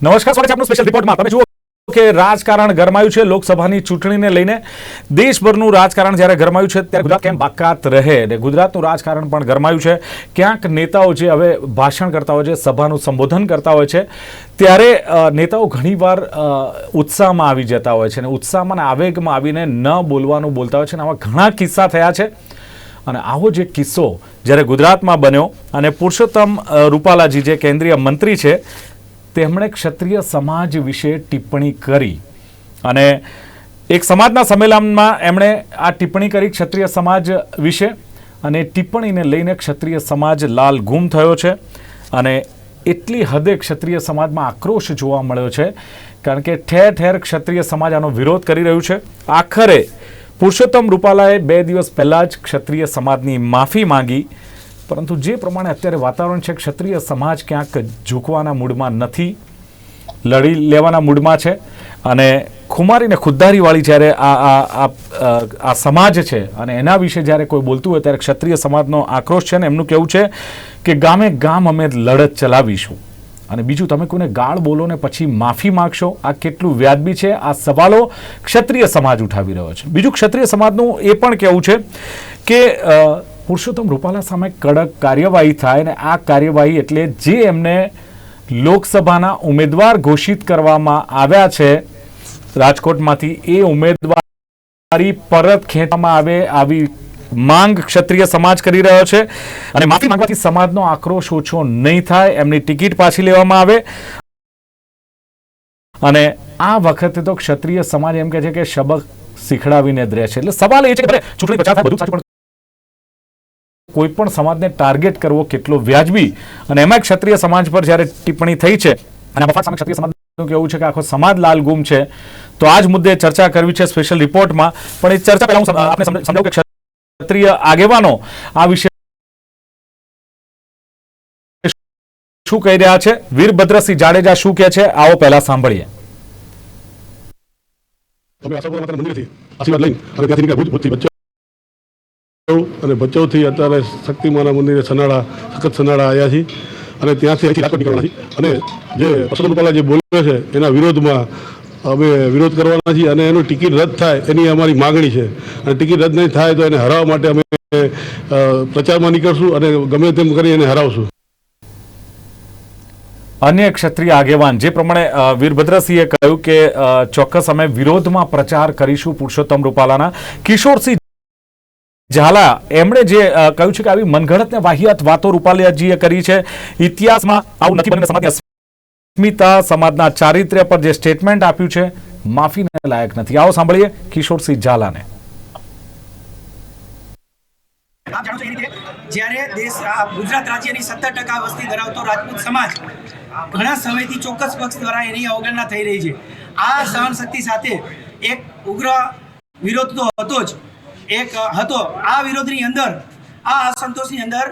નમસ્કાર, સ્વાગત છે આપનું સ્પેશિયલ રિપોર્ટમાં તમે જુઓ કે રાજકારણ ગરમાયું છે. લોકસભાની ચૂંટણીને લઈને દેશભરનું રાજકારણ જ્યારે ગરમાયું છે, ત્યારે ગુજરાત કેમ બાકાત રહે અને ગુજરાતનું રાજકારણ પણ ગરમાયું છે. ક્યાંક નેતાઓ જે હવે ભાષણ કરતા હોય છે, સભાનું સંબોધન કરતા હોય છે, ત્યારે નેતાઓ ઘણીવાર ઉત્સાહમાં આવી જતા હોય છે અને ઉત્સાહમાં આવેગમાં આવીને ન બોલવાનું બોલતા હોય છે અને આવા ઘણા કિસ્સા થયા છે. અને આવો જે કિસ્સો જ્યારે ગુજરાતમાં બન્યો અને પુરુષોત્તમ રૂપાલાજી જે કેન્દ્રીય મંત્રી છે તેમણે ક્ષત્રિય સમાજ વિશે ટિપ્પણી કરી. અને એક સમાજના સંમેલનમાં એમણે આ ટિપ્પણી કરી ક્ષત્રિય સમાજ વિશે. અને ટિપ્પણીને લઈને ક્ષત્રિય સમાજ લાલ ગુમ થયો છે. અને એટલી હદે ક્ષત્રિય સમાજમાં આક્રોશ જોવા મળ્યો છે. કારણ કે ઠેર ઠેર ક્ષત્રિય સમાજ આનો વિરોધ કરી રહ્યું છે. આખરે પુરુષોત્તમ રૂપાલાએ બે દિવસ પહેલાં જ ક્ષત્રિય સમાજની માફી માંગી. પરંતુ જે પ્રમાણે અત્યારે વાતાવરણ છે, ક્ષત્રિય સમાજ ક્યાંક ઝૂકવાના મૂડમાં નથી, લડી લેવાના મૂડમાં છે અને ખુમારીને ખુદ્દારીવાળી જ્યારે આ આ આ સમાજ છે અને એના વિશે જ્યારે કોઈ બોલતું હોય ત્યારે ક્ષત્રિય સમાજનો આક્રોશ છે ને એમનું કહેવું છે કે ગામે ગામ અમે લડત ચલાવીશું. અને બીજું તમે કોઈને ગાળ બોલો ને પછી માફી માગશો, આ કેટલું વ્યાજબી છે? આ સવાલો ક્ષત્રિય સમાજ ઉઠાવી રહ્યો છે. બીજું ક્ષત્રિય સમાજનું એ પણ કહેવું છે કે પુરુષોત્તમ રૂપાલા સામે કડક કાર્યવાહી થાય અને આ કાર્યવાહી એટલે જે એમને લોકસભાના ઉમેદવાર ઘોષિત કરવામાં આવ્યા છે, રાજકોટમાંથી એ ઉમેદવારી પરત ખેંચવામાં આવે આવી માંગ ક્ષત્રિય સમાજ કરી રહ્યો છે. અને માફી માંગવાથી સમાજનો આક્રોશ ઓછો નહીં થાય, એમની ટિકિટ પાછી લેવામાં આવે. અને આ વખતે તો ક્ષત્રિય સમાજ એમ કહે છે કે શબક શીખડાવીને જ છે. એટલે સવાલ એ છે કે ચૂંટણી પચાસ બધું સાચું કોઈ પણ સમાજને ટાર્ગેટ કરવો કેટલો વ્યાજબી? અને એમાં ક્ષત્રિય સમાજ પર જ્યારે ટિપ્પણી થઈ છે, અને ક્ષત્રિય સમાજનું કેવું છે કે આખો સમાજ લાલ ગુમ છે, તો આ જ મુદ્દે ચર્ચા કરવી છે સ્પેશિયલ રિપોર્ટમાં. પણ એ ચર્ચા પહેલા હું આપણે સમજાવું કે ક્ષત્રિય આગેવાનો આ વિશે શું કહી રહ્યા છે? વીરભદ્રસિંહ જાડેજા શું કહે છે? આવો પહેલા સાંભળીએ. તમે આશાપુરા માતાના મંદિરેથી આશીર્વાદ લઈને અને ત્યાંથી નીકળ્યા ભુજ, ભુજથી અને ભચાઉથી અત્યારે શક્તિમાના મંદિરે સનાળા સખત સનાળા આવ્યા છીએ અને ત્યાંથી અહીંથી રાજકોટ નીકળવાના અને જે રૂપાલા જે બોલ્યો છે, એના વિરોધમાં અમે વિરોધ કરવાના છીએ અને એનું ટિકિટ રદ થાય એની અમારી માગણી છે. અને ટિકિટ રદ નહીં થાય તો એને હરાવવા માટે અમે પ્રચારમાં નીકળશું અને ગમે તેમ કરી એને હરાવશું. અન્ય ક્ષત્રિય આગેવાન, જે પ્રમાણે વીરભદ્રસિંહે કહ્યું કે ચોક્કસ અમે વિરોધમાં પ્રચાર કરીશું પુરુષોત્તમ રૂપાલાના. કિશોરસિંહ ઝાલા, એમણે જે કહ્યું છે કે આવી મનગઢત ને વાહિયાત વાતો રૂપાલિયાજીએ કરી છે, ઇતિહાસમાં આવું નથી બને સમાજની અસ્મિતા સમાજના ચારિત્ર્ય પર જે સ્ટેટમેન્ટ આપ્યું છે, માફીને લાયક નથી. આવો સાંભળીએ કિશોરસિંહ ઝાલાને. જ્યારે દેશ ગુજરાત રાજ્યની સત્તર ટકા વસ્તી ધરાવતો રાજપૂત સમાજ ઘણા સમયથી ચોક્કસ પક્ષ દ્વારા એની અવગણના થઈ રહી છે. આ સહન શક્તિ સાથે એક ઉગ્ર વિરોધ તો હતો જ. એક હતો આ વિરોધની અંદર આ અસંતોષની અંદર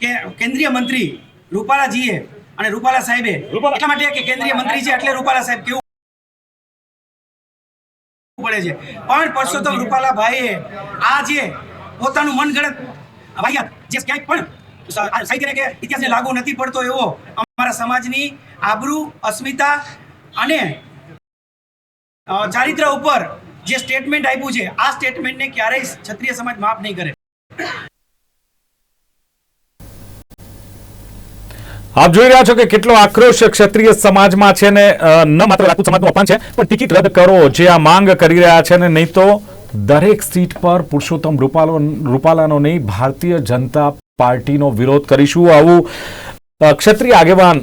કે કેન્દ્રીય મંત્રી રૂપાલાજીએ અને રૂપાલા સાહેબે એટલા માટે કે કેન્દ્રીય મંત્રી છે એટલે રૂપાલા સાહેબ કેવું પડે છે. પણ પરસોત્તમ રૂપાલા ભાઈએ આ જે પોતાનું મનગણત વાહિયાત જે ક્યાંય પણ સાહિત્યને કે ઇતિહાસને લાગુ નથી પડતો એવો અમારા સમાજની આબરૂ અસ્મિતા અને ચારિત્ર ઉપર જે સ્ટેટમેન્ટ આપ્યું છે, આ સ્ટેટમેન્ટને ક્યારેય ક્ષત્રિય સમાજ માફ નહીં કરે. આપ જોઈ રહ્યા છો કે કેટલો આક્રોશ ક્ષત્રિય સમાજમાં છે ને ન માત્ર રાજપૂત સમાજનું અપમાન છે, પણ ટિકિટ રદ કરો જે આ માંગ કરી રહ્યા છે ને, નહીં તો દરેક સીટ પર પુરુષોત્તમ રૂપાલો રૂપાલાનો નહીં ભારતીય જનતા પાર્ટીનો વિરોધ કરીશું. આવું ક્ષત્રિય આગેવાન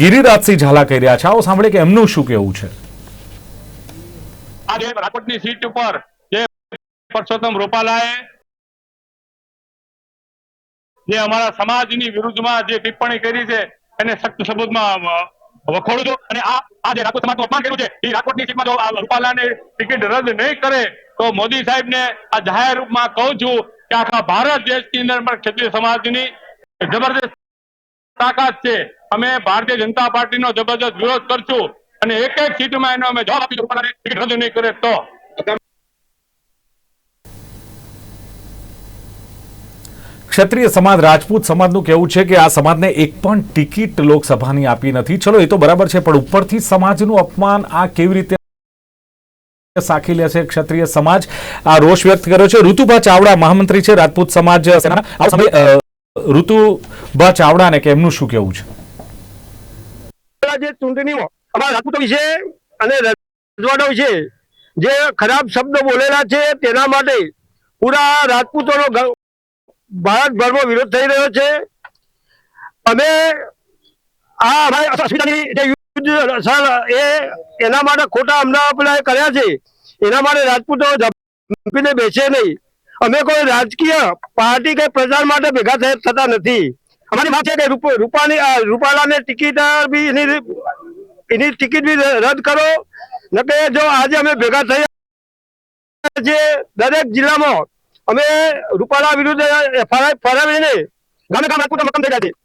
ગિરિરાજસિંહ ઝાલા કહી રહ્યા છે. આવો સાંભળે કે એમનું શું કહેવું છે. આજે રાજકોટની સીટ ઉપર જે પરસોત્તમ રૂપાલાએ જે અમારા સમાજની વિરુદ્ધમાં જે ટિપ્પણી કરી છે, એને સખ્ત શબ્દોમાં વખોડું છું અને આ આ જે રાજકોટ સમાજનું અપમાન કર્યું છે, એ રાજકોટની સીટમાં જો રૂપાલાને ટિકિટ રદ નહીં કરે, તો મોદી સાહેબને આ જાહેર રૂપમાં કહું છું કે આખા ભારત દેશની અંદર પણ ક્ષત્રિય સમાજની જબરદસ્ત તાકાત છે. અમે ભારતીય જનતા પાર્ટીનો જબરદસ્ત વિરોધ કરશું. અને એક એક સીટમાં એનો અમે જવાબ આપીશું રૂપાલાને ટિકિટ રજૂ નહીં કરે તો. ક્ષત્રિય સમાજ રાજપૂત સમાજનું કહેવું છે કે આ સમાજને એક પણ ટિકિટ લોકસભાની આપી નથી. ચલો એ તો બરાબર છે પણ ઉપરથી સમાજનું અપમાન આ કેવી રીતે સાખી લે છે ક્ષત્રિય સમાજ? આ રોષ વ્યક્ત કર્યો છે. ઋતુભા ચાવડા મહામંત્રી છે રાજપૂત સમાજ સેનાના. આ સમયે ઋતુભા ચાવડાને કે એમનું શું કહેવું છે? ચૂંટણીઓ અમારા રાજપૂતો વિશે અને રજવાડો વિશે જે ખરાબ શબ્દો બોલેલા છે તેના માટે પૂરા રાજપૂતોનો ભારતભરમાં વિરોધ થઈ રહ્યો છે. અમે આ અમારી સર એ એના માટે ખોટા હમણાં આપણે કર્યા છે. એના માટે રાજપૂતો ઝંપીને બેસે નહીં. અમે કોઈ રાજકીય પાર્ટી કે પ્રચાર માટે ભેગા થતા નથી. અમારી વાત રૂપાની રૂપાલાને ટિકિટ બી એની ટિકિટ બી રદ કરો. નકે જો આજે અમે ભેગા થયા છે દરેક જિલ્લામાં, અમે રૂપાલા વિરુદ્ધ ફરા- ફરાવીને ગામે ગામ રાજપૂતો મકમ થઈ જાય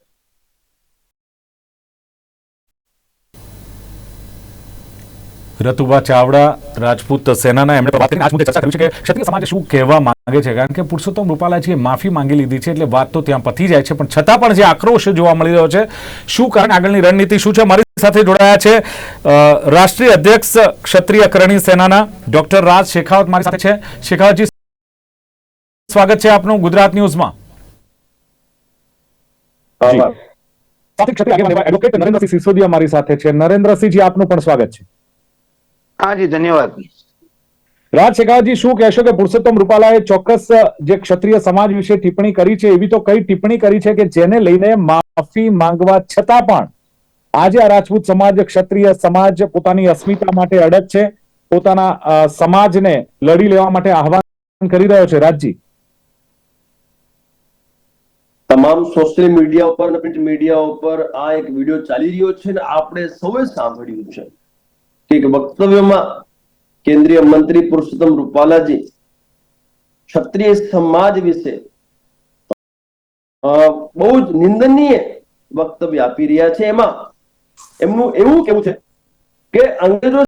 રતુભા ચાવડા રાજપૂત સેનાના એમણે વાત કરીને આજ મુદ્દે ચર્ચા કરી છે કે ક્ષત્રિય સમાજે શું કહેવા માંગે છે? કારણ કે પુરુષોત્તમ રૂપાલાજીએ માફી માંગી લીધી છે એટલે વાત તો ત્યાં પતી જાય છે પણ છતાં પણ જે આક્રોશ જોવા મળી રહ્યો છે શું કારણ? આગળની રણનીતિ શું છે? મારી સાથે જોડાયા છે રાષ્ટ્રીય અધ્યક્ષ ક્ષત્રિય કરણી સેનાના ડોક્ટર રાજ શેખાવત મારી સાથે છે. શેખાવતજી સ્વાગત છે આપનું ગુજરાત ન્યૂઝમાં. સાથે ક્ષત્રિય આગેવાન એડવોકેટ નરેન્દ્રસિંહ સિસોદિયા મારી સાથે છે. નરેન્દ્રસિંહજી આપનું પણ સ્વાગત છે. હા જી ધન્યવાદ. રાજ શેખાવતજી શું કહેશો કે પુરુષોત્તમ રૂપાલાએ ચોક્કસ જે ક્ષત્રિય સમાજ વિશે ટિપ્પણી કરી છે એવી તો કઈ ટિપ્પણી કરી છે કે જેને લઈને માફી માંગવા છતાં પણ આજે આ રાજપૂત સમાજ ક્ષત્રિય સમાજ પોતાની અસ્મિતા માટે અડગ છે પોતાના સમાજને લડી લેવા માટે આહવાન કરી રહ્યો છે. રાજજી. તમામ સોશિયલ મીડિયા ઉપર અને પ્રિન્ટ મીડિયા ઉપર આ એક વીડિયો ચાલી રહ્યો છે ને આપણે સૌએ સાંભળ્યું છે. કે એક વક્તવ્યમાં કેન્દ્રીય મંત્રી પુરુષોત્તમ રૂપાલાજી ક્ષત્રિય સમાજ વિશે બહુ જ નિંદનીય વક્તવ્ય આપી રહ્યા છે. એમાં એમનું એવું કેવું છે કે અંગ્રેજો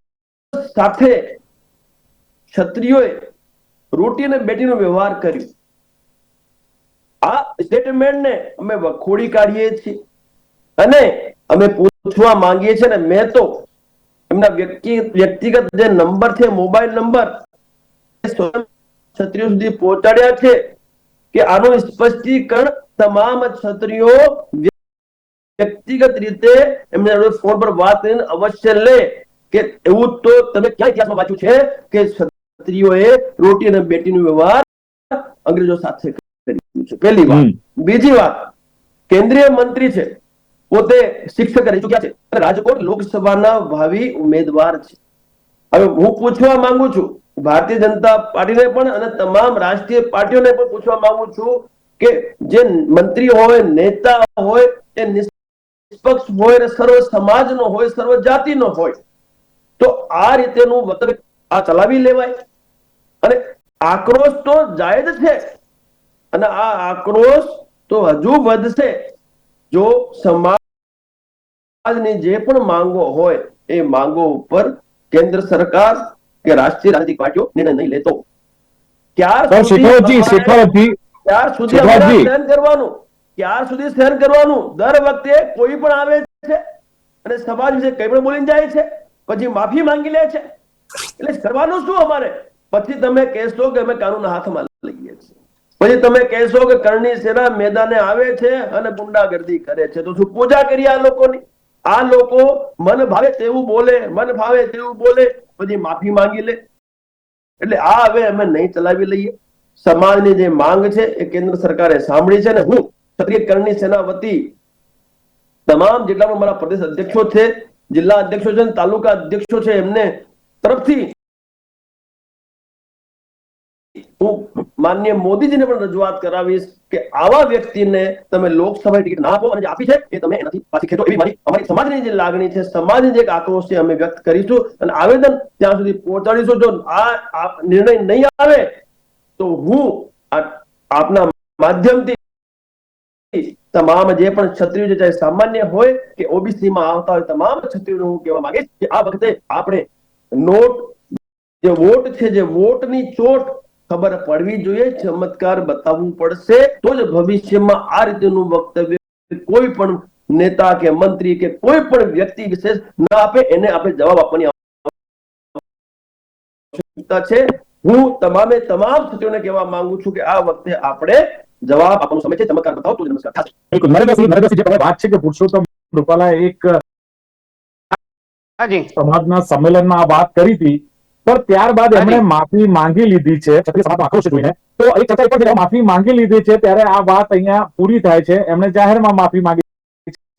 સાથે ક્ષત્રિયોએ રોટી અને બેટીનો વ્યવહાર કર્યો. આ સ્ટેટમેન્ટને અમે વખોડી કાઢીએ છીએ. અને અમે પૂછવા માંગીએ છીએ ને મેં તો એમના વ્યક્તિ વ્યક્તિગત જે નંબર છે મોબાઈલ નંબર ક્ષત્રિયો સુધી પહોંચાડ્યા છે કે આનું સ્પષ્ટીકરણ તમામ ક્ષત્રિયો વ્યક્તિગત રીતે એમને ફોન પર વાત કરીને અવશ્ય લે કે એવું તો તમે ક્યાં ઇતિહાસમાં વાંચ્યું છે કે ક્ષત્રિયોએ રોટી અને બેટીનો વ્યવહાર અંગ્રેજો સાથે કર્યું છે. પહેલી વાત. બીજી વાત. કેન્દ્રીય મંત્રી છે. પોતે શિક્ષક રહી ચુક્યા છે. રાજકોટ લોકસભાના ભાવિ ઉમેદવાર છે. હવે હું પૂછવા માંગુ છું, ભારતીય જનતા પાર્ટીને પણ અને તમામ રાષ્ટ્રીય પાર્ટીઓને પણ પૂછવા માંગુ છું કે જે મંત્રી હોય, નેતા હોય, એ નિષ્પક્ષ હોય અને સર્વ સમાજનો હોય, સર્વ જાતિનો હોય, તો આ રીતેનું વતન આ ચલાવી લેવાય. અને આક્રોશ તો જાયજ છે. અને આ આક્રોશ તો હજુ વધશે. જો સમાજની જે પણ માંગો હોય એ માંગો ઉપર કેન્દ્ર સરકાર કે રાષ્ટ્રીય રાજનીતિક પાર્ટીઓ નિર્ણય નહીં લેતો. ક્યાર સુધી ત્યાર સુધી સહન કરવાનું? ક્યાર સુધી સહન કરવાનું? દર વખતે કોઈ પણ આવે છે અને સમાજ વિશે કઈ પણ બોલીને જાય છે પછી માફી માંગી લે છે. એટલે કરવાનું શું અમારે? પછી તમે કહેશો કે અમે કાનૂન હાથમાં લઈએ છીએ. પછી તમે કહેશો કે કરણી સેના મેદાને આવે છે અને ગુંડાગર્દી કરે છે. તો શું પૂજા કરી આ લોકોની? આ લોકો મન ભાવે તેવું બોલે, મન ભાવે તેવું બોલે, પછી માફી માંગી લે. એટલે આ હવે અમે નહીં ચલાવી લઈએ. સમાજની જે માંગ છે એ કેન્દ્ર સરકારે સાંભળી છે ને હું ક્ષત્રિય કરણી સેના વતી તમામ જેટલા પણ મારા પ્રદેશ અધ્યક્ષો છે, જિલ્લા અધ્યક્ષો છે તાલુકા અધ્યક્ષો છે એમને તરફથી હું માન્ય મોદીજીને પણ રજૂઆત કરાવીશ કે આવા વ્યક્તિને તમે લોકસભા ટિકિટ ના આપો અને આપી છે એ તમે એનાથી પાછી ખેંચો. એવી મારી અમારી સમાજની જે લાગણી છે, સમાજની જે આક્રોશ છે, અમે વ્યક્ત કરીશું અને આવેદન ત્યાં સુધી પહોંચાડીશું. જો આ નિર્ણય નહીં આવે, તો હું આપના માધ્યમથી તમામ જે પણ ક્ષત્રિયો છે, ચાહે સામાન્ય હોય કે ઓબીસી માં આવતા હોય, તમામ ક્ષત્રિયોને હું કહેવા માંગીશ કે આ વખતે આપણે નોટ જે વોટ છે, જે વોટની ચોટ ખબર પડવી જોઈએ ચમત્કાર બતાવવું પડશે. તો જ ભવિષ્યમાં આ રીતેનું વક્તવ્ય કોઈ પણ નેતા કે મંત્રી કે કોઈ પણ વ્યક્તિ વિશેષ ના આપે એને આપણે જવાબ આપવાની આવશ્યકતા છે. હું તમામે તમામ સચિવને કહેવા માંગુ છું કે આ વખતે આપણે જવાબ આપવાનો સમય છે. ચમત્કાર બતાવો તો નમસ્કાર. થશે. બિલકુલ. નરેન્દ્રસિંહ નરેન્દ્રસિંહ જે તમે વાત છે કે પુરુષોત્તમ રૂપાલા એક સમાજના સંમેલનમાં આ વાત કરી હતી પણ ત્યારબાદ એમણે માફી માંગી લીધી છે. આક્રોશ જોઈને. તો એક ચર્ચા પણ માફી માંગી લીધી છે ત્યારે આ વાત અહીંયા પૂરી થાય છે. એમણે જાહેરમાં માફી માંગી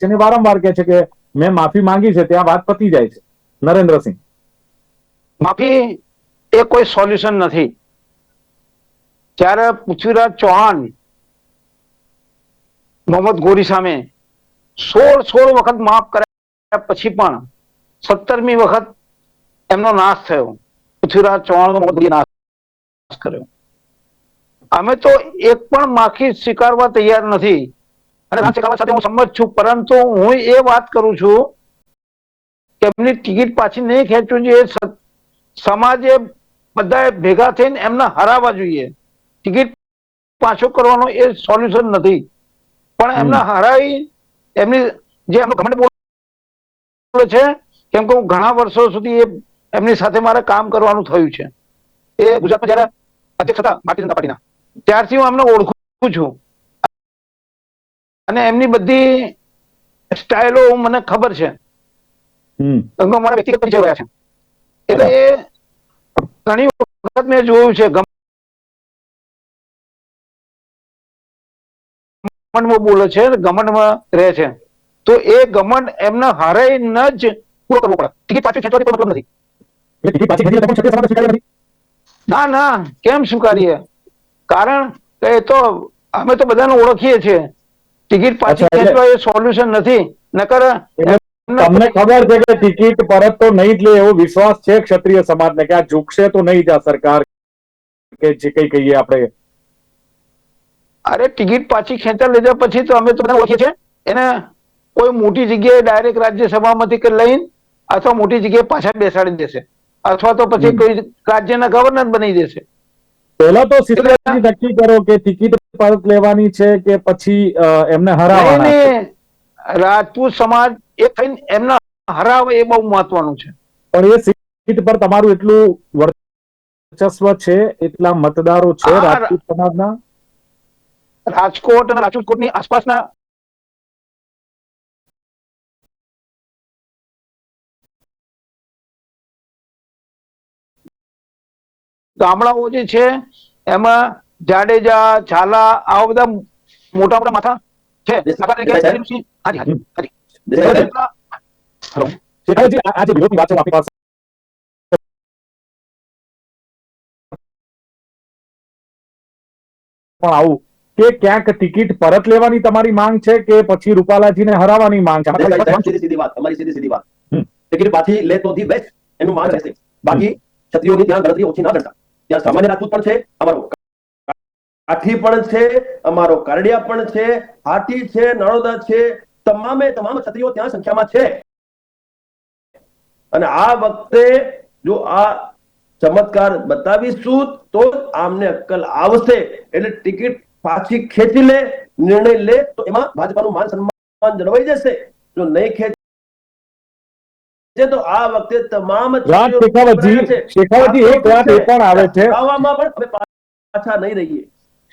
છે અને વારંવાર કહે છે કે મેં માફી માંગી છે ત્યાં વાત પતી જાય છે. નરેન્દ્રસિંહ. માફી એ કોઈ સોલ્યુશન નથી. જ્યારે પૃથ્વીરાજ ચૌહાણ મોહમ્મદ ગોરી સામે સોળ સોળ વખત માફ કર્યા પછી પણ સત્તરમી વખત એમનો નાશ થયો. પૃથ્વીરાજ ચૌહાણ મોહમ્મદ નાશ કર્યો. અમે તો એક પણ માખી સ્વીકારવા તૈયાર નથી. અને સ્વીકારવા સાથે હું સંમત છું પરંતુ હું એ વાત કરું છું કે એમની ટિકિટ પાછી નહીં ખેંચવું જોઈએ. સમાજે બધાએ ભેગા થઈને એમને હરાવવા જોઈએ. ટિકિટ પાછો કરવાનો એ સોલ્યુશન નથી. પણ એમને હરાવી એમની જે એમનો ઘમંડ બોલે છે કેમ કે હું ઘણા વર્ષો સુધી એ એમની સાથે મારે કામ કરવાનું થયું છે. એ ગુજરાતમાં જયારે અધ્યક્ષ હતા ભારતીય જનતા પાર્ટીના ત્યારથી હું એમને ઓળખું છું. અને એમની બધી સ્ટાઇલો મને ખબર છે. મારા વ્યક્તિગત પરિચય રહ્યા છે. એટલે એ ઘણી વખત મેં જોયું છે ગમંડમાં બોલે છે ગમંડમાં રહે છે. તો એ ઘમંડ એમને ન જ પૂરો કરવો પડે. ટિકિટ પાછી ખેંચવાની કોઈ મતલબ નથી. એટલે ટિકિટ પાછી ખેંચી પણ ક્ષત્રિય સમાજે સ્વીકારી નથી ના ના કેમ સ્વીકારીએ? કારણ કે તો અમે તો બધાને ઓળખીએ છીએ. ટિકિટ પાછી ખેંચવા એ સોલ્યુશન નથી. નકર તમને ખબર છે કે ટિકિટ પરત તો નહીં જ લે એવો વિશ્વાસ છે ક્ષત્રિય સમાજને કે આ ઝૂકશે તો નહીં જ આ સરકાર કે જે કઈ કહીએ આપણે? અરે ટિકિટ પાછી ખેંચા લીધા પછી તો અમે તો બધા ઓળખીએ છીએ. એને કોઈ મોટી જગ્યાએ ડાયરેક્ટ રાજ્યસભામાંથી લઈને અથવા મોટી જગ્યાએ પાછા બેસાડી દેશે. અથવા તો પછી કોઈ રાજ્યના ગવર્નર બની જશે પહેલા તો સિદ્ધાર્થજી નક્કી કરો કે ટિકિટ પરત લેવાની છે કે પછી એમને હરાવવાના રાજપૂત સમાજ એ થઈને એમને હરાવે એ બહુ મહત્વનું છે. પણ એ સીટ પર તમારું એટલું વર્ચસ્વ છે એટલા મતદારો છે રાજપૂત સમાજના? રાજકોટ અને રાજકોટની આસપાસના ગામડાઓ જે છે એમાં જાડેજા છાલા આવા બધા મોટા મોટા માથા છે. આ આ વિરોધની વાત આપણી પાસે પણ આવું કે ક્યાંક ટિકિટ પરત લેવાની તમારી માંગ છે કે પછી રૂપાલાજીને હરાવવાની માંગ છે? સીધી સીધી વાત તમારી સીધી સીધી વાત. ટિકિટ પાછી લે તો ધી બેસ્ટ. એનું માંગ રહેશે. બાકી ક્ષત્રિયોની ત્યાં ગણતરી ઓછી ના કરતા. ત્યાં સામાન્ય રાજપૂત પણ છે અમારો કાઠી પણ છે, અમારો કારડિયા પણ છે, હાથી છે નળોદા છે, તમામે તમામ ક્ષત્રિયો ત્યાં સંખ્યામાં છે. અને આ વખતે જો આ ચમત્કાર બતાવીશું, તો આમને અક્કલ આવશે. એટલે ટિકિટ પાછી ખેંચી લે, નિર્ણય લે, તો એમાં ભાજપાનું માન સન્માન જળવાઈ જશે. જો નહીં ખેંચે તો આ વખતે તમામ રાજ શેખાવતજી શેખાવતજી એક વાત એ પણ આવે છે. આવામાં પણ પાછા નહીં રહીએ.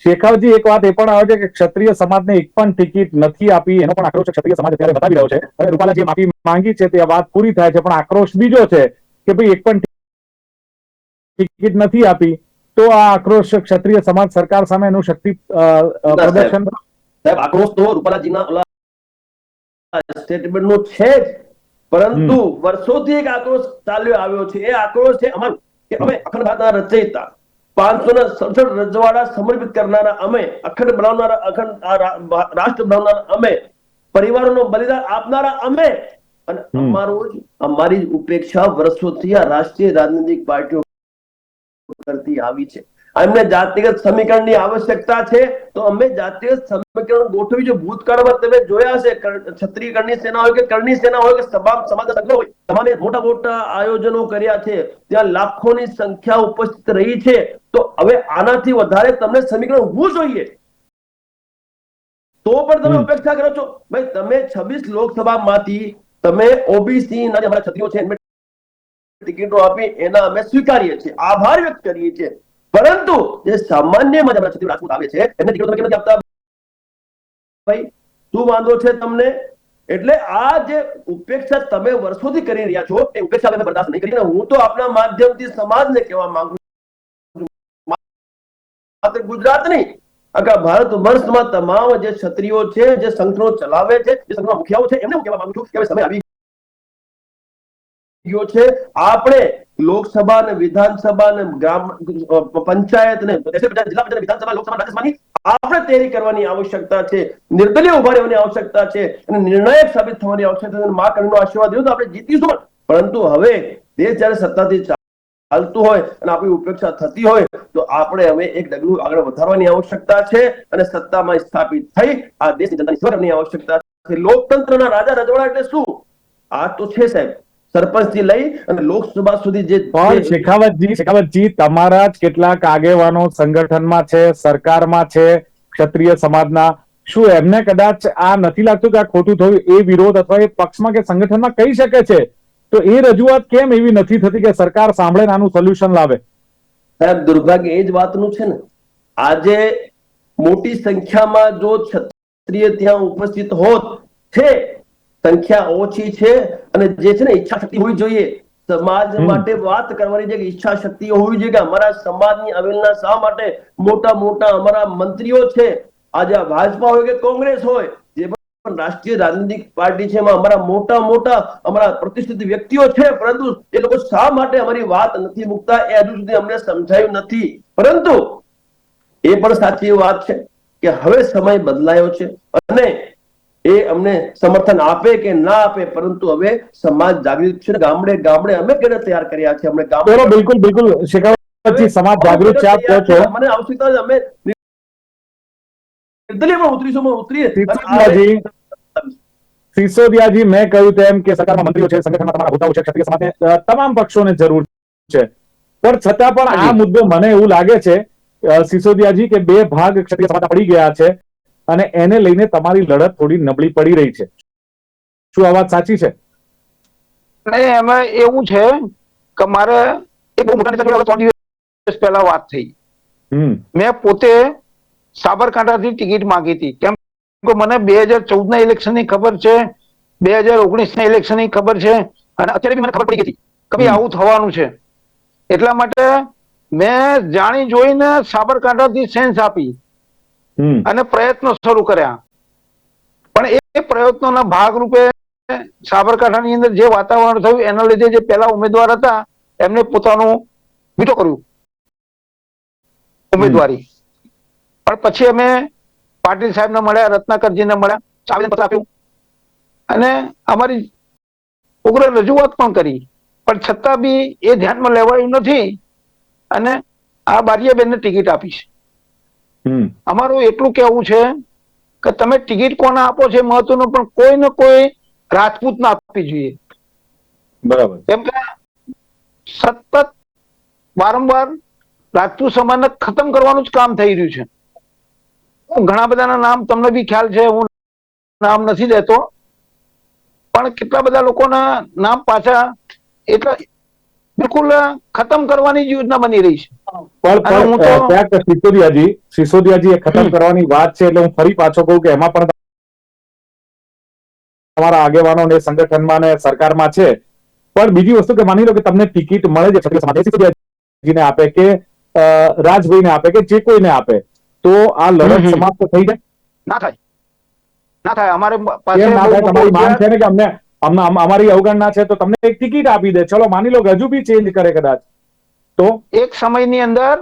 શેખાવજી એક વાત એ પણ આવે છે કે ક્ષત્રિય સમાજને એક પણ ટિકિટ નથી આપી એનો પણ આક્રોશ ક્ષત્રિય સમાજ અત્યારે બતાવી રહ્યો છે. અને રૂપાલાજીએ માફી માંગી છે તે વાત પૂરી થાય છે પણ આક્રોશ બીજો છે કે ભાઈ એક પણ ટિકિટ નથી આપી તો આ આક્રોશ ક્ષત્રિય સમાજ સરકાર સામે એનું શક્તિ પ્રદર્શન સાહેબ આક્રોશ તો રૂપાલાજીના સ્ટેટમેન્ટ નો છે જ. પરંતુ વર્ષોથી એક આક્રોશ ચાલ્યો આવ્યો છે. એ આક્રોશ છે અમારો કે અમે અખંડ ભારતના રચયિતા પાંચસો ને સડસઠ રજવાડા સમર્પિત કરનારા અમે અખંડ બનાવનારા અખંડ રાષ્ટ્ર બનાવનારા અમે પરિવારોનો બલિદાન આપનારા અમે. અને અમારો અમારું જ અમારી જ ઉપેક્ષા વર્ષોથી આ રાષ્ટ્રીય રાજનૈતિક પાર્ટીઓ કરતી આવી છે. એમને જાતિગત સમીકરણની આવશ્યકતા છે તો અમે જાતિગત સમીકરણ ગોઠવી જો ભૂતકાળમાં તમે જોયા હશે ક્ષત્રિય કરણી સેના હોય કે કરણી સેના હોય કે તમામ સમાજ સંઘ હોય તમામે મોટા મોટા આયોજનો કર્યા છે ત્યાં લાખોની સંખ્યા ઉપસ્થિત રહી છે તો હવે આનાથી વધારે તમને સમીકરણ હોવું જોઈએ. તો પણ તમે. અપેક્ષા કરો છો. ભાઈ તમે છવ્વીસ લોકસભામાંથી તમે ઓબીસી ના જે અમારા ક્ષત્રિયો છે ટિકિટો આપી એના અમે સ્વીકારીએ છીએ. આભાર વ્યક્ત કરીએ છીએ. પરંતુ જે સામાન્ય મજામાં જે રાજપૂત આવે છે, એમને ટિકિટો તમે કેમ નથી આપતા? ભાઈ, શું વાંધો છે તમને? એટલે આ જે ઉપેક્ષા તમે વર્ષોથી કરી રહ્યા છો, એ ઉપેક્ષા તમે બરદાસ્ત નહીં કરી હું તો આપના માધ્યમથી સમાજને કહેવા માંગુ છું. માત્ર ગુજરાત નહીં આખા ભારત વર્ષમાં તમામ જે ક્ષત્રિયો છે, જે સંગઠનો ચલાવે છે, જે સંગઠનના મુખિયાઓ છે, એમને હું કહેવા માંગુ છું કે સમય આવી ગયો છે. આપણે લોકસભા અને વિધાનસભા અને ગ્રામ પંચાયત ને જિલ્લા પંચાયત, વિધાનસભા લોકસભા રાજસ્થાનની આપણે તૈયારી કરવાની આવશ્યકતા છે નિર્દલીય ઊભા રહેવાની આવશ્યકતા છે અને નિર્ણાયક સાબિત થવાની આવશ્યકતા છે મા કરણનો આશીર્વાદ તો આપણે જીતીશું પરંતુ હવે દેશ જ્યારે સત્તાથી ચાલતું હોય અને આપણી ઉપેક્ષા થતી હોય તો આપણે હવે એક ડગલું આગળ વધારવાની આવશ્યકતા છે અને સત્તામાં સ્થાપિત થઈ આ દેશની જનતાની સ્વરની આવશ્યકતા છે. લોકતંત્રના રાજા રજવાડા એટલે શું? આ તો છે સાહેબ. સરપંચથી લઈ અને લોકસભા સુધી જે પણ શેખાવતજી શેખાવતજી તમારા જ કેટલાક આગેવાનો સંગઠનમાં છે સરકારમાં છે ક્ષત્રિય સમાજના. શું એમને કદાચ આ નથી લાગતું કે આ ખોટું થયું એ વિરોધ અથવા એ પક્ષમાં કે સંગઠનમાં કહી શકે છે? તો એ રજૂઆત કેમ એવી નથી થતી કે સરકાર સાંભળે આનું સોલ્યુશન લાવે? સાહેબ દુર્ભાગ્ય એ જ વાતનું છે ને. આજે મોટી સંખ્યામાં જો ક્ષત્રિય ત્યાં ઉપસ્થિત હોત છે સંખ્યા ઓછી છે અને જે છે ને ઈચ્છા શક્તિ હોવી જોઈએ. સમાજ માટે વાત કરવાની જે ઈચ્છા શક્તિ હોવી જોઈએ કે અમારા સમાજની અવેલના શા માટે મોટા મોટા અમારા મંત્રીઓ છે. આજે ભાજપા હોય કે કોંગ્રેસ હોય જે પણ રાષ્ટ્રીય રાજનીતિક પાર્ટી છે એમાં અમારા મોટા મોટા અમારા પ્રતિષ્ઠિત વ્યક્તિઓ છે. પરંતુ એ લોકો શા માટે અમારી વાત નથી મૂકતા એ હજુ સુધી અમને સમજાયું નથી. પરંતુ એ પણ સાચી વાત છે કે હવે સમય બદલાયો છે અને એ અમને સમર્થન આપે કે ના આપે પરંતુ હવે સમાજ જાગૃત છે. ગામડે ગામડે અમે કેને તૈયાર કર્યા છે. અમને ગામડે બિલકુલ બિલકુલ શેખાવતજી સમાજ જાગૃત છે આપ કહો છો. મને આવશ્યકતા અમે નિર્દલીયમાં ઉતરીશું ઉતરીએ. સિસોદિયાજી મેં કહ્યું તેમ કે સરકારમાં મંત્રીઓ છે સંગઠનમાં તમારા હોદ્દાઓ છે ક્ષત્રિય સમાજને તમામ પક્ષોને જરૂર છે. પણ છતાં પણ આ મુદ્દે મને એવું લાગે છે સિસોદિયાજી કે બે ભાગ ક્ષત્રિય સમાજના પડી ગયા છે. અને એને લઈને તમારી લડત થોડી નબળી પડી રહી છે. શું આ વાત સાચી છે? નહીં એમાં એવું છે કે મારે એક બહુ મોટા નેતા ત્રણ દિવસ પહેલા વાત થઈ. મેં પોતે સાબરકાંઠાથી ટિકિટ માંગી હતી. કેમ કે મને બે હજાર ચૌદ ના ઇલેક્શનની ખબર છે બે હજાર ઓગણીસ ના ઇલેક્શનની ખબર છે અને અત્યારે બી મને ખબર પડી ગઈ હતી કે આવું થવાનું છે. એટલા માટે મેં જાણી જોઈને સાબરકાંઠાથી સેન્સ આપી. અને પ્રયત્નો શરૂ કર્યા. પણ એ પ્રયત્નોના ભાગરૂપે સાબરકાંઠાની અંદર જે વાતાવરણ થયું, એના લીધે જે પેલા ઉમેદવાર હતા, એમને પોતાનું મીઠો કર્યું. ઉમેદવારી. પણ પછી અમે પાટીલ સાહેબને મળ્યા, રત્નાકરજીને મળ્યા આવેદન પત્ર આપ્યું. અને અમારી ઉગ્ર રજૂઆત પણ કરી. પણ છતાં બી એ ધ્યાનમાં લેવાયું નથી અને આ બારીયાબેનને ટિકિટ આપી છે અમારું એટલું કહેવું છે કે તમે ટિકિટ કોને આપો છે મહત્વનું પણ કોઈ ને કોઈ રાજપૂત ના આપવી જોઈએ. બરાબર. કેમ કે સતત વારંવાર રાજપૂત સમાજને ખતમ કરવાનું જ કામ થઈ રહ્યું છે. હું ઘણા બધાના નામ તમને બી ખ્યાલ છે હું નામ નથી દેતો પણ કેટલા બધા લોકોના નામ પાછા એટલે બિલકુલ ખતમ કરવાની જ યોજના બની રહી છે. પણ પણ સિસોદિયાજી સિસોદિયાજી એ ખતમ કરવાની વાત છે એટલે હું ફરી પાછો કહું કે એમાં પણ તમારા આગેવાનો ને સંગઠનમાં ને સરકારમાં છે. પણ બીજી વસ્તુ કે માની લો કે તમને ટિકિટ મળે છે સિસોદિયાજીને આપે કે રાજભાઈને આપે કે જે કોઈને આપે તો આ લડત સમાપ્ત થઈ જાય? ના થાય. ના થાય. અમારે પાસે તમારી માંગ છે ને કે અમને અમને- અમ- અમારી અવગણના છે તો તમને એક ટિકિટ આપી દે. ચલો માની લો હજુ બી ચેન્જ કરે કદાચ. તો? એક સમયની અંદર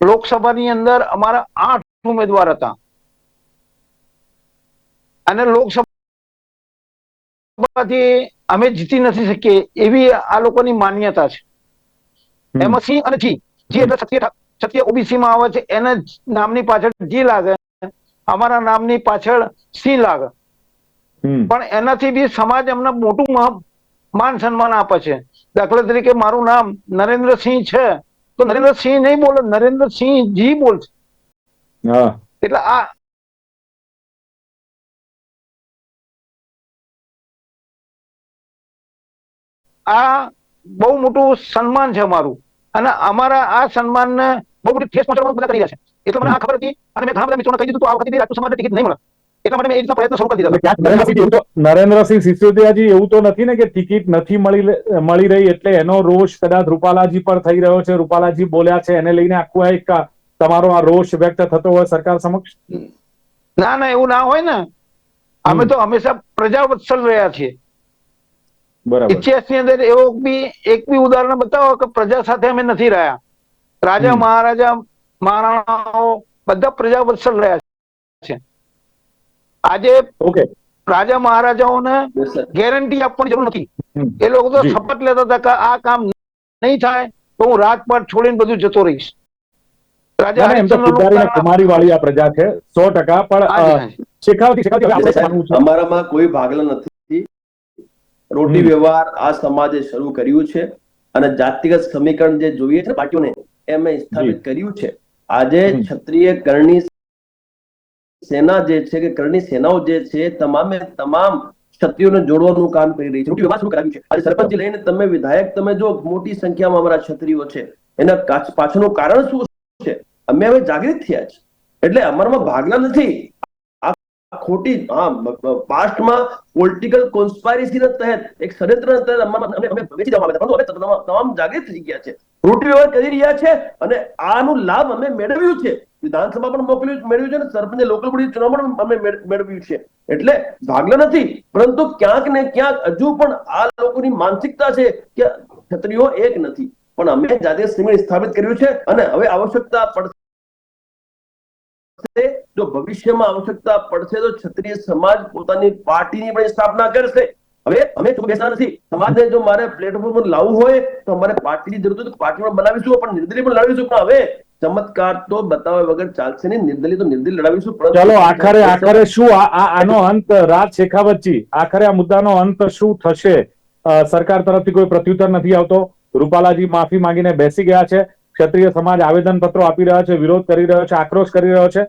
લોકસભાની અંદર અમારા આઠ ઉમેદવાર હતા. અને લોકસભાથી અમે જીતી નથી શકીએ એવી આ લોકોની માન્યતા છે. એમાં સિંહ અને જી. જી એટલે સત્ય ઓબીસી માં આવે છે એના નામની પાછળ જી લાગે. અમારા નામની પાછળ સિંહ લાગે. પણ એનાથી બી સમાજ એમને મોટું માન સન્માન આપે છે. દાખલા તરીકે મારું નામ નરેન્દ્રસિંહ છે. તો નરેન્દ્રસિંહ નહીં બોલે નરેન્દ્રસિંહ જી બોલશે એટલે આ આ બહુ મોટું સન્માન છે અમારું અને અમારા આ સન્માનને બહુ મોટી ઠેસ પહોંચાડવાનું બધા કરી રહ્યા છે. એટલે મને આ ખબર હતી અને મેં ઘણા બધા મિત્રોને કહી દીધું તો આ વખતે રાજપૂત સમાજને ટિકિટ નહીં મળે. એટલા માટે મેં એ રીતના પ્રયત્ન શરૂ કરી દીધા. નરેન્દ્રસિંહ એવું તો- નરેન્દ્રસિંહ સિસોદિયાજી એવું તો નથી ને કે ટિકિટ નથી મળી મળી રહી એટલે એનો રોષ કદાચ રૂપાલાજી પર થઈ રહ્યો છે. રૂપાલાજી બોલ્યા છે એને લઈને આખું એક તમારો આ રોષ વ્યક્ત થતો હોય સરકાર સમક્ષ. ના ના એવું ના હોય ને. અમે તો હંમેશા પ્રજા વત્સલ રહ્યા છીએ. બરાબર. ઇતિહાસની અંદર એવો બી એક બી ઉદાહરણ બતાવો કે પ્રજા સાથે અમે નથી રહ્યા. રાજા મહારાજા મહારાણાઓ બધા પ્રજા વત્સલ રહ્યા છે. આજે ઓકે રાજા મહારાજાઓને ગેરંટી આપવાની જરૂર નથી. એ લોકો તો શપથ લેતા હતા કે આ કામ નહીં થાય તો હું રાજપાટ છોડીને બધું જતો રહીશ. રાજા એમ કુમારી વાળી આ પ્રજા છે સો ટકા પણ. શેખાવતી શેખાવતી અમારામાં કોઈ ભાગલા નથી. રોટી વ્યવહાર આ સમાજે શરૂ કર્યું છે અને જાતિગત સમીકરણ જે જોઈએ છે પાર્ટીઓને એ અમે સ્થાપિત કર્યું છે. આજે. ક્ષત્રિય કરણી સેના જે છે કે કરણી સેનાઓ જે છે, તમામે તમામ ક્ષત્રિયોને જોડવાનું કામ કરી રહી છે. રોટી વ્યવહાર કરાવ્યું છે? આજે સરપંચ લઈને તમે વિધાયક, તમે જો મોટી સંખ્યામાં અમારા ક્ષત્રિયો છે, એના પાછળનું કારણ શું છે? અમે હવે જાગૃત થયા છે. એટલે અમારામાં ભાગલા નથી. ખોટી હા પાસ્ટમાં પોલિટિકલ કોન્સ્પાયરેસી તહેત, એક ષડયંત્ર તહેત અમે અમે વેચી દેવામાં આવ્યા પરંતુ હવે તમામ તમામ જાગૃત થઈ ગયા છે. રૂટ વ્યવહાર કરી રહ્યા છે અને આનું લાભ અમે મેળવ્યું છે. વિધાનસભા પણ મોકલ્યું મેળવ્યું છે અને સરપંચ લોકલ બોડી ચુનાવ પણ અમે મેળવ્યું છે. એટલે ભાગલા નથી, પરંતુ ક્યાંક ને ક્યાંક હજુ પણ આ લોકોની માનસિકતા છે કે ક્ષત્રિયો એક નથી. પણ અમે જાતે સમીકરણ સ્થાપિત કર્યું છે અને હવે આવશ્યકતા પડશે, જો ભવિષ્યમાં આવશ્યકતા પડશે તો ક્ષત્રિય સમાજ પોતાની પાર્ટીની પણ સ્થાપના કરશે. હવે અમે ચૂપ બેસતા નથી. સમાજને જો મારે પ્લેટફોર્મ પર લાવવું હોય તો અમારે પાર્ટીની જરૂર તો પાર્ટી પણ બનાવીશું, પણ નિર્દલીય પણ લાવીશું. પણ હવે ચમત્કાર તો બતાવ્યા વગર ચાલશે નહીં. નિર્દલી તો નિર્દલીય લડાવીશું ચલો આખરે આખરે શું? આનો અંત રાજ શેખાવતજી આખરે આ મુદ્દાનો અંત શું થશે? સરકાર તરફથી કોઈ પ્રત્યુત્તર નથી આવતો. રૂપાલાજી માફી માંગીને બેસી ગયા છે. ક્ષત્રિય સમાજ આવેદન પત્રો આપી રહ્યા છે વિરોધ કરી રહ્યો છે આક્રોશ કરી રહ્યો છે.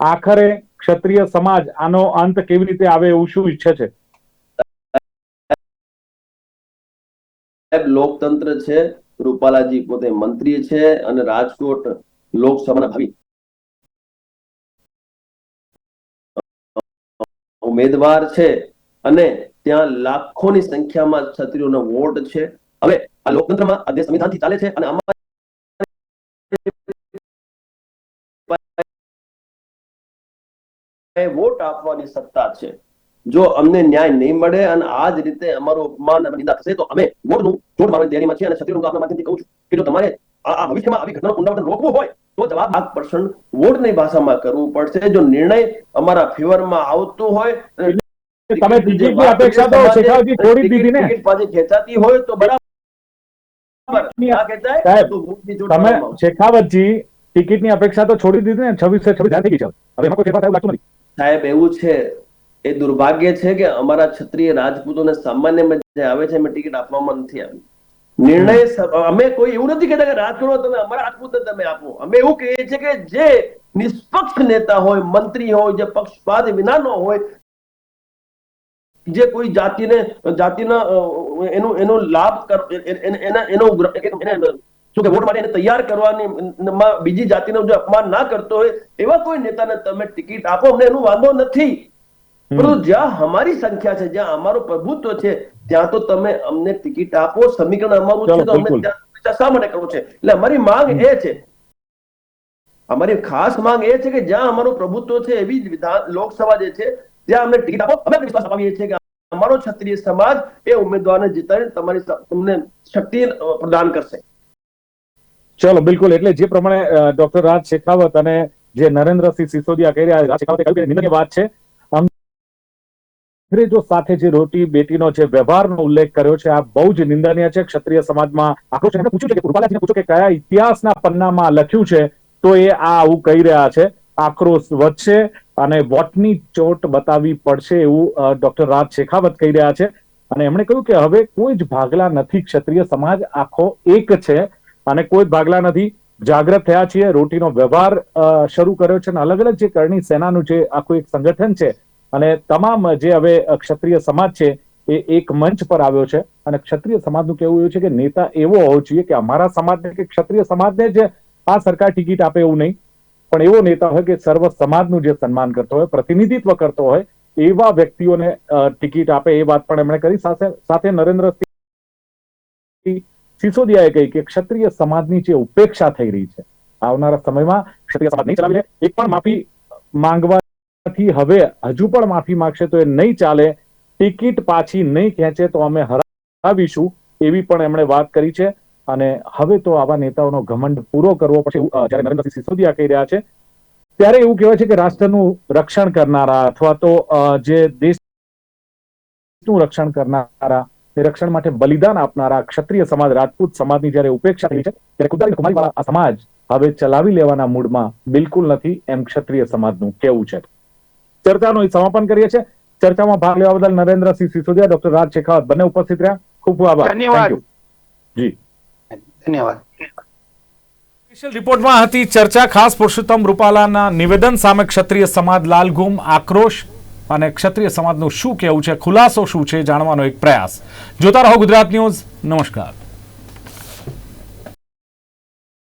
આખરે ક્ષત્રિય સમાજ આનો અંત કેવી રીતે આવે એવું શું ઈચ્છે છે? લોકતંત્ર છે. રૂપાલાજી પોતે મંત્રી છે અને રાજકોટ લોકસભાના ભાવિ. ઉમેદવાર છે અને ત્યાં લાખોની સંખ્યામાં ક્ષત્રિયોનો વોટ છે. હવે આ લોકતંત્રમાં આ દેશ સંવિધાનથી ચાલે છે અને આમાં વોટ આપવાની સત્તા છે. જો અમને ન્યાય નહીં મળે અને આ જ રીતે અમારું અપમાન અને નિંદા થશે તો અમે વોટનું ચોટ મારવાની તૈયારીમાં છીએ અને છત્રીસ હું આપના માધ્યમથી કહું છું કે જો તમારે આ ભવિષ્યમાં આવી ઘટનાનું પુનરાવર્તન રોકવું હોય તો જવાબ આ પર્સન્ટ વોટની ભાષામાં કરવું પડશે. જો નિર્ણય અમારા ફેવરમાં આવતો હોય તમે બીજેપી અપેક્ષા તો શેખાવતજી છોડી દીધી ને પાછી ખેંચાતી હોય તો બરાબર. શેખાવતજી ટિકિટની અપેક્ષા તો છોડી દીધી ને છવ્વીસ છવ્વીસ થઈ ગઈ છે હવે. એમાં કોઈ ફેરફાર લાગતું નથી. સાહેબ એવું છે. એ દુર્ભાગ્ય છે કે અમારા ક્ષત્રિય રાજપૂતોને સામાન્ય જે આવે છે એમ ટિકિટ આપવામાં નથી આવી. નિર્ણય અમે કોઈ એવું નથી કહેતા કે રાજકારણ તમે અમારા રાજપૂતને તમે આપો. અમે એવું કહીએ છીએ કે જે નિષ્પક્ષ નેતા હોય, મંત્રી હોય, જે પક્ષપાત વિનાનો હોય, જે કોઈ જાતિને, જાતિના એનું, એનો લાભ એના, એનો શું કે, વોટ માટે એને તૈયાર કરવાની બીજી જાતિનો જો અપમાન ના કરતો હોય, એવા કોઈ નેતાને તમે ટિકિટ આપો, અમને એનું વાંધો નથી. પરંતુ જ્યાં અમારી સંખ્યા છે જ્યાં અમારું પ્રભુત્વ છે ત્યાં તો તમે અમને ટિકિટ આપો સમીકરણ અમારું છે તો અમે ત્યાં શા માટે કરવું છે. એટલે અમારી માંગ એ છે. અમારી ખાસ માંગ એ છે કે જ્યાં અમારું પ્રભુત્વ છે એવી જ વિધાન લોકસભા જે છે ત્યાં અમને ટિકિટ આપો. અમે વિશ્વાસ અપાવીએ છીએ કે અમારો ક્ષત્રિય સમાજ એ ઉમેદવારને જીતાડી તમારી તમને શક્તિ પ્રદાન કરશે. ચલો બિલકુલ. એટલે જે પ્રમાણે ડોક્ટર રાજ શેખાવત અને જે નરેન્દ્રસિંહ સિસોદિયા કહી રહ્યા શેખાવતે કહ્યું કે નિંદનીય વાત છે. અંગ્રેજો સાથે જે રોટી, બેટીનો જે વ્યવહારનો ઉલ્લેખ કર્યો છે, આ બહુ જ નિંદનીય છે. ક્ષત્રિય સમાજમાં આક્રોશ એમને પૂછ્યું છે કે કૃપાલાજીને પૂછ્યું કે કયા ઇતિહાસના પન્નામાં લખ્યું છે, તો એ આ આવું કહી રહ્યા છે. આક્રોશ વધશે અને વોટની ચોટ બતાવવી પડશે એવું ડોક્ટર રાજ શેખાવત કહી રહ્યા છે. અને એમણે કહ્યું કે હવે કોઈ જ ભાગલા નથી. ક્ષત્રિય સમાજ આખો એક છે અને કોઈ ભાગલા નથી. જાગૃત થયા છીએ. રોટીનો વ્યવહાર શરૂ કર્યો છે અને અલગ અલગ જે કરણી સેનાનું જે આખું એક સંગઠન છે અને તમામ જે હવે ક્ષત્રિય સમાજ છે, એ એક મંચ પર આવ્યો છે. અને ક્ષત્રિય સમાજનું કહેવું એવું છે કે નેતા એવો હોવો જોઈએ કે અમારા સમાજને કે ક્ષત્રિય સમાજને જ આ સરકાર ટિકિટ આપે એવું નહીં. પણ એવો નેતા હોય કે સર્વ સમાજનું જે સન્માન કરતો હોય, પ્રતિનિધિત્વ કરતો હોય, એવા વ્યક્તિઓને ટિકિટ આપે એ વાત પણ એમણે કરી. સાથે સાથે નરેન્દ્ર સિસોદિયાએ કહી કે ક્ષત્રિય સમાજની જે ઉપેક્ષા થઈ રહી છે, આવનારા સમયમાં ક્ષત્રિય સમાજ નહીં ચલાવીને એક પણ માફી માંગવાથી હવે હજુ પણ માફી માંગશે તો એ નહીં ચાલે, ટિકિટ પાછી નહીં ખેંચે તો અમે હરાવીશું એવી પણ એમણે વાત કરી છે. અને હવે તો આવા નેતાઓનો ઘમંડ પૂરો કરવો પડશે જ્યારે નરેન્દ્રસિંહ સિસોદિયા કહી રહ્યા છે. ત્યારે એવું કહેવાય છે કે રાષ્ટ્રનું રક્ષણ કરનારા અથવા તો જે દેશનું રક્ષણ કરનારા રક્ષણ માટે બલિદાન આપનારા ક્ષત્રિય સમાજ, રાજપૂત સમાજની જ્યારે ઉપેક્ષા થઈ છે, ત્યારે કુદારી કુમારીવાળા આ સમાજ હવે ચલાવી લેવાના મૂડમાં બિલકુલ નથી એમ ક્ષત્રિય સમાજનું કેવું છે. ચર્ચાનું સમાપન કરીએ છીએ. ચર્ચામાં ભાગ લેવા બદલ નરેન્દ્રસિંહ સિસોદિયા ડોક્ટર રાજ શેખાવત બંને ઉપસ્થિત રહ્યા. ખૂબ ખૂબ આભાર. ધન્યવાદ. જી. ધન્યવાદ. સ્પેશિયલ રિપોર્ટમાં હતી ચર્ચા. ખાસ પુરુષોત્તમ રૂપાલાના નિવેદન સામે ક્ષત્રિય સમાજ લાલઘુમ આક્રોશ અને ક્ષત્રિય સમાજનું શું કહેવું છે ખુલાસો શું છે જાણવાનો એક પ્રયાસ. જોતા રહો ગુજરાત ન્યૂઝ. નમસ્કાર.